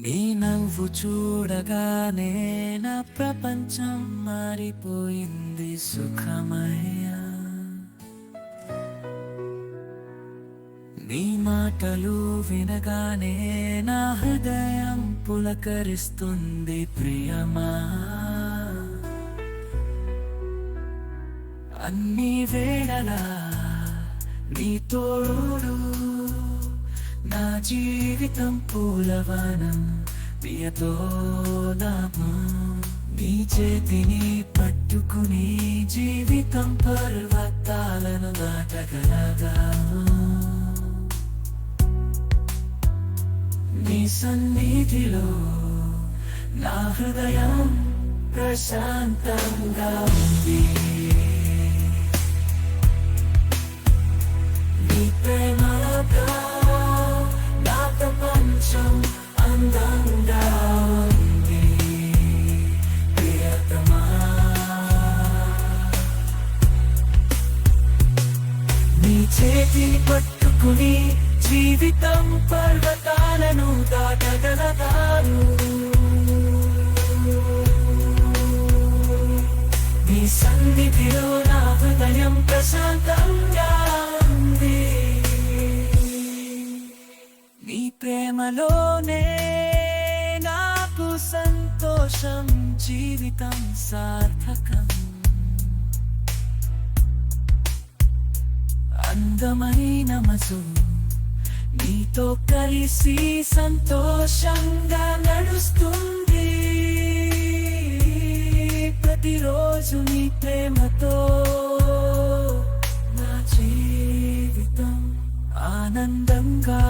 నీ నవ్వు చూడగానే నా ప్రపంచం మారిపోయింది సుఖమయ్యా. నీ మాటలు వినగానే నా హృదయం పులకరిస్తుంది ప్రియమా. అన్ని వేళలా నీ తోడు నా జీవితం పూలవనం? ప్రియతో నామం నీ చేతిని పట్టుకుని జీవితం పర్వతాలను దాటగలగా? నీ సన్నిధిలో నా హృదయం ప్రశాంతంగా ఉంది. నీ చేతి పట్టుకుని జీవితం పర్వతాలను దాటగలగాను నీ సన్నిధిలో నా హృదయం ప్రశాంతంగా ఉంది. నీ ప్రేమలోనే నాకు సంతోషం జీవితం సార్థకం. అందమైన మసు నీతో కలిసి సంతోషంగా నడుస్తుంది. ప్రతిరోజు నీ ప్రేమతో నా జీవితం ఆనందంగా